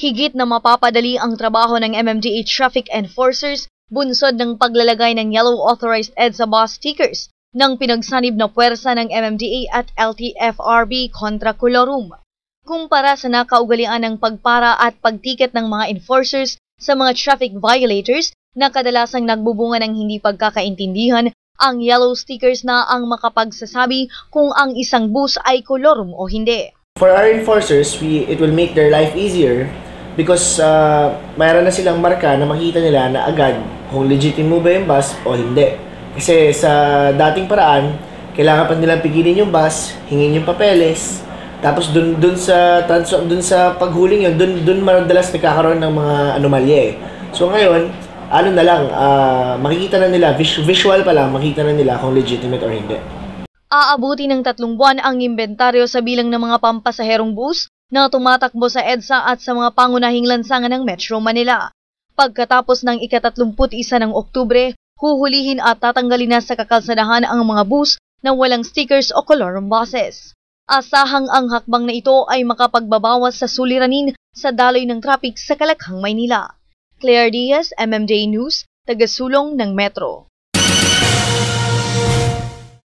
Higit na mapapadali ang trabaho ng MMDA traffic enforcers bunsod ng paglalagay ng yellow authorized EDSA bus stickers ng pinagsanib na puwersa ng MMDA at LTFRB kontra Colorum. Kumpara sa nakaugalian ng pagpara at pagtiket ng mga enforcers sa mga traffic violators na kadalasang nagbubunga ng hindi pagkakaintindihan, ang yellow stickers na ang makapagsasabi kung ang isang bus ay Colorum o hindi. For our enforcers, we, it will make their life easier because uh, mayroon na silang marka na makita nila na agad kung legitimate mo ba yung bus o hindi. Kasi sa dating paraan, kailangan pa nilang pigilin yung bus, hingin yung papeles, tapos dun, dun sa trans dun sa paghuling yun, dun, dun madalas nagkakaroon ng mga anomalya eh. So ngayon, ano na lang, uh, makikita na nila, vis- visual pa lang, makita na nila kung legitimate or hindi. Aabuti ng tatlong buwan ang inventaryo sa bilang ng mga pampasaherong bus na tumatakbo sa EDSA at sa mga pangunahing lansangan ng Metro Manila. Pagkatapos ng ikatatlumput isa ng Oktubre, huhulihin at tatanggalin na sa kakalsadahan ang mga bus na walang stickers o colorum buses. Asahang ang hakbang na ito ay makapagbabawas sa suliranin sa daloy ng traffic sa Kalakhang, Maynila. Claire Diaz, MMJ News, tagasulong ng Metro.